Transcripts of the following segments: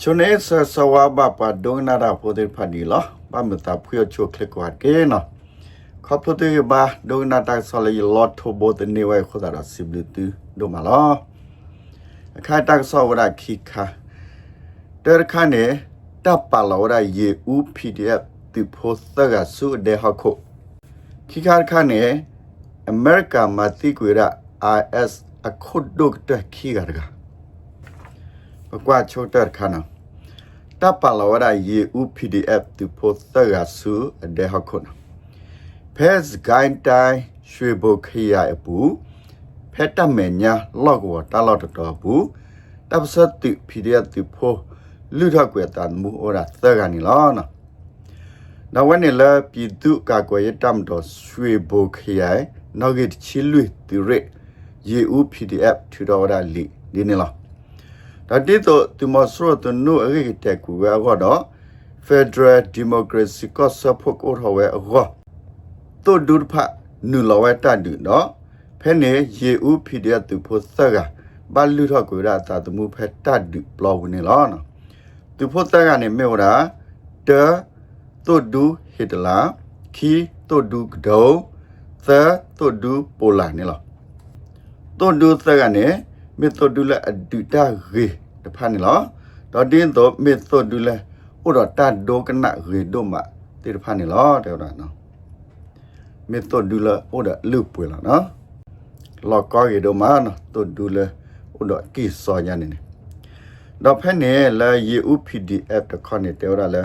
ချွနေဆဆဝါဘပါဒုံနာရာဖိုဒေဖာဒီလာဘာမတာဖွေချိုခလကွာကေနော်ခပ်လို့တေဘာဒုံနာတာဆလီလော့ထိုဘိုတနေဝဲခေါ်တာစီဘလတူဒိုမလာအခါတက်ဆောဝရခိခာတဲခါနေတပ်ပါလောရယေဦး PDF တိဖိုသကဆုဒေဟခုခိခါခါနေအမေရိကန်မှာတိကွေရ IS အခုဒုတ်တခိ ဂရကဘကွာချိုတက်ခါနာတပ်ပါလာဝရယေဥ PDF တူဖို့သရဆူအဒေဟခုနဖဲစဂိုင်းတိုင်းရွှေဘုခရအပူဖဲတမေညာလော့ကောတလော့တော်ဘူးတပ်စတ်တူ PDF တူဖို့လူထကွယ်တန်မူဩရာသကနေလောနော်နောက်ဝနေလပြည်သူကာကွယ်ရေးတမ်တော်ရွှေဘုခရနောက်ဂစ်ချီလူတူရယေဥ PDF ထူတော်ရလီဒီနေလော ဒါတိတော့ဒီမစရတနုအရိတက်ကူဝဲတော့ Federal Democracy ကစဖို့ကိုထော်ဝဲအောတို့ဒုဖာနူလဝဲတတူနော်ဖဲနေရေဦး PDF သူဖို့သက်ကဘလူထောက်ကိုရတာတမှုဖဲတတူဘလောဝင်လောနော်သူဖို့သက်ကနေမြေဝတာတတို့ဒူဟစ်တလာခီတို့ဒူကဒိုသတို့ဒူပိုလာနေလောတို့ဒူသက်ကနေမေတို့ဒူလာအဒူတာရေ တဖာနေလောတော့တင်းတော့မေတို့ဒူလာဥရတဒိုကနရေဒိုမတေတဖာနေလောတဲ့တော့နော်မေတို့ဒူလာဥရလူပွေလာနော်လောကောရေဒိုမနော်တို့ဒူလာဥရကိစောညာနေနေတော့ဖက်နေလာယေဥ PDF တခေါနေတေရလာ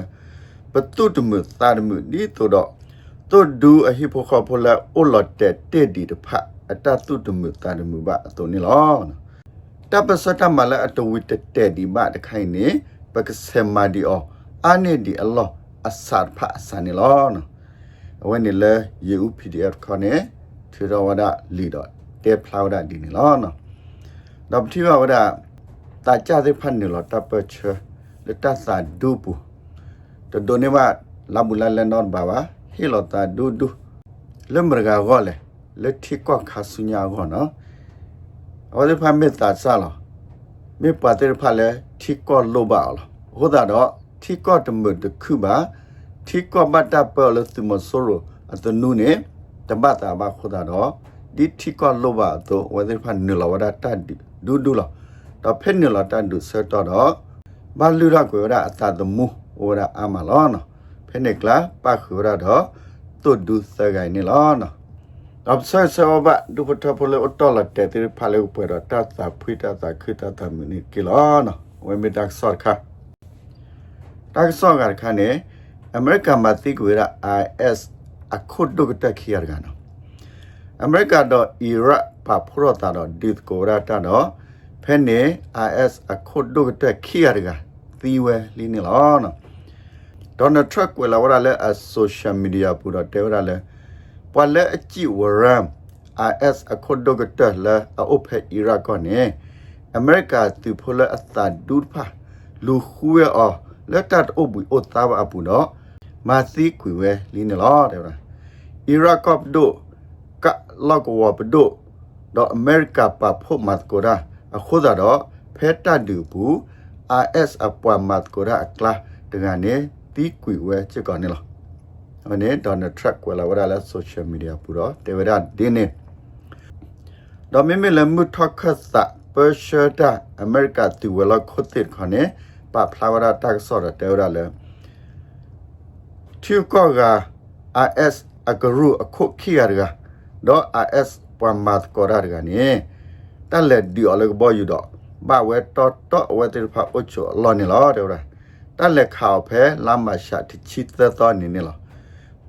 ပတုတမှုသာတမှုဒီတို့တော့တို့ဒူအဟိဖိုခေါဖိုလာဥလတက်တေဒီတဖအတတုတမှုသာတမှုပါအတုန်နေလောနော် တပစတမလာအတဝိတတဲဒီမတခိုင်နေပကစမဒီအောအာနေဒီအလောအဆာဖာဆာနေလောနဝနေလေယေဥ PDF ခနေထရဝဒလီဒတေဖလာဝဒဒီနေလောနဒပတိဝဝဒတာကြတဲ့ဖန်နေလောတပချလက်တဆာဒူပူတဒိုနေမလာမူလာလန်တော့ဘာဝဟီလောတာဒူဒူလမ်ဘရဂါဂောလေလက်ထိကောခါဆုညာဂောနော် အော်ဒီဖာမေတာဆာလောမေပါတဲ့ဖာလေထီကောလောပါလောဟိုဒါတော့ထီကောတမတခုပါထီကောဘတ်တာပလသမဆိုရအတနုနေတဘတာဘာခိုဒါတော့ဒီထီကောလောပါတော့ဝဒီဖာနလဝဒတတ်ဒူဒူလောတော့ဖက်နလတတ်ဒူဆတ်တော့ဘာလူရကွေရအတတမူဝရအမလောနော်ဖက်နေကလာပါခူရတော့တုတ်ဒူစဂိုင်နေလောနော် တော့ဆောဆောဘဒုပထဖလေအတော်လက်တဲ့ဖလေပွဲတော့တတ်တာဖိတတာခိတတာမနိကီလောနော်ဝေမီတက်ဆော့ခါတက်ဆော့ကခါနေအမေရိကန်မှာသိကွေရ IS အခုဒုကတခီရကနော်အမေရိကတော့အီရတ်ပါဖရတာတော့ဒီကိုရတာတော့ဖဲနေ IS အခုဒုကတခီရကသီဝဲလီနေလောနော်ဒေါ်နယ်ထရပ်ကွေလာဝရလဲအဆိုရှယ်မီဒီယာပူတော့တဲဝရလဲ ကြည့်ဝရမ် IS အခုဒိုကတလာအုပ်ဖက်အီရတ်ကနေအမေရိကသူဖလအသဒူဖာလူခွေအောလက်တတ်အုပ်ဘူးအတာဘအပူတော့မာစီကွေဝဲလင်းလောတဲ့ဗျာအီရတ်ကပ်ဒိုကလောက်ဝပဒိုတော့အမေရိကပဖို့မတ်ကိုရာအခုတော့ဖက်တတူဘူး IS အပွားမတ်ကိုရာအကလာတကနေတီကွေဝဲချစ်ကောနေလား အမေဒေါ်နယ်ထရက်ကွာလာဝရလာဆိုရှယ်မီဒီယာပူတော့တေဝရဒင်းနေဒေါ်မီမီလမှုထခတ်သပါရှာတာအမေရိကတူဝလခုတ်တဲ့ခနဲ့ပဖလာဝရတက်ဆော်တဲ့တေဝရလဲသူကောက IS အကရုအခုခိရကတော့ IS ပမတ်ကောရကနေတလက်ဒီအလကဘောယူတော့ဘာဝဲတော့တော့ဝဲတေဖာအချိုလောနေလောတေဝရတလက်ခေါဖဲလာမရှာတိချစ်သက်တော်နေနေလော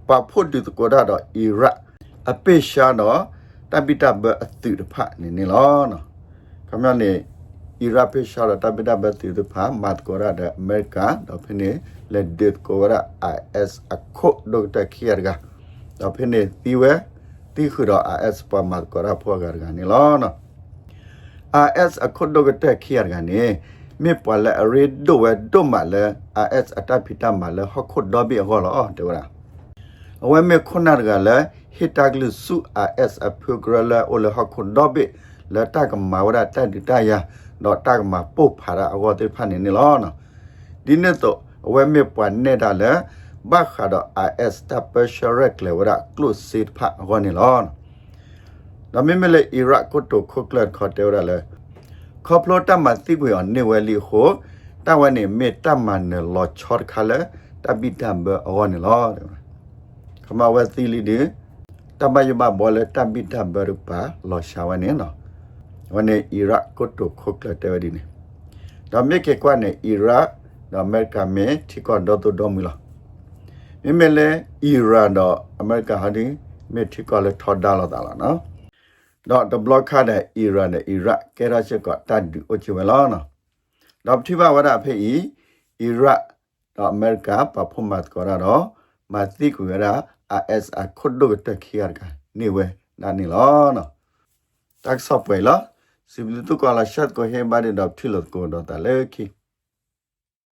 ပဖို့ဒီကိုဒါတော့အီရတ်အပိရှာတော့တပိတဘအတူတဖနေနေလောနော်ခမနေအီရတ်ပိရှာတော့တပိတဘအတူတဖမတ်ကိုရတဲ့အမေရိကန်တော့ဖိနေလက်ဒစ်ကိုရ IS အခုဒိုတခိရကတော့ဖိနေတီဝဲတီခုတော့ IS ပမတ်ကိုရဖွာကရကနေလောနော် IS အခုဒိုကတက်ခိရကနေမေပလာရီဒိုဝဲဒိုမလဲ IS အတပိတမလဲဟခုဒိုဘီဟောလောတဲ့ဝလား အဝဲမေခုနာကလည်းဟစ်တကလစု AS အဖုဂရလာအိုလဟခုဒဘိလတကမာဝရတတတယာတော့တကမာပုတ်ဖာရာအောတေဖာနေနေလောနော်ဒီနေ့တော့အဝဲမေပွားနေတာလေဘာခါတော့ IS တပ်ပရှရက်လေဝရ close seat ဖာဟောနေလောဒါမင်းမလေအီရတ်ကိုတိုခုကလတ်ခေါ်တယ်ရလေခေါပလိုတမတိကွေအနေဝဲလီခိုတဝနေမေတမန်လောချော့ခါလေတပိတံဘဟောနေလော ခမဝဲသီလီဒီတမယမဘောလေတပိတံဘရပါလောရှာဝနေနော်ဝနေအီရတ်ကိုတိုခုကလတ်တယ်ဒီနေဒါမေကေကွာနေအီရတ်ဒါအမေရိကန်မေတီကောဒတ်တိုဒိုမီလာမြမလေအီရန်တော့အမေရိကန်ဟာဒီမေတီကောလေထော်ဒါလာတာလားနော်တော့ the block ခတဲ့အီရန်နဲ့အီရတ်ကဲရချက်ကတတ်ဒီအိုချီဝလာနော်တော့တိဘဝရဖေးအီရတ်တော့အမေရိကန်ပဖမတ်ကောရတော့ မသိကူရ AS အခုဒုတ်ခိရကနေဝဲနာနေလောနော်တက်ဆော့ပွဲလားစီဘလူတုကလာရှတ်ကိုဟေဘာဒီတော့ထီလို့ကိုတော့တလေခိ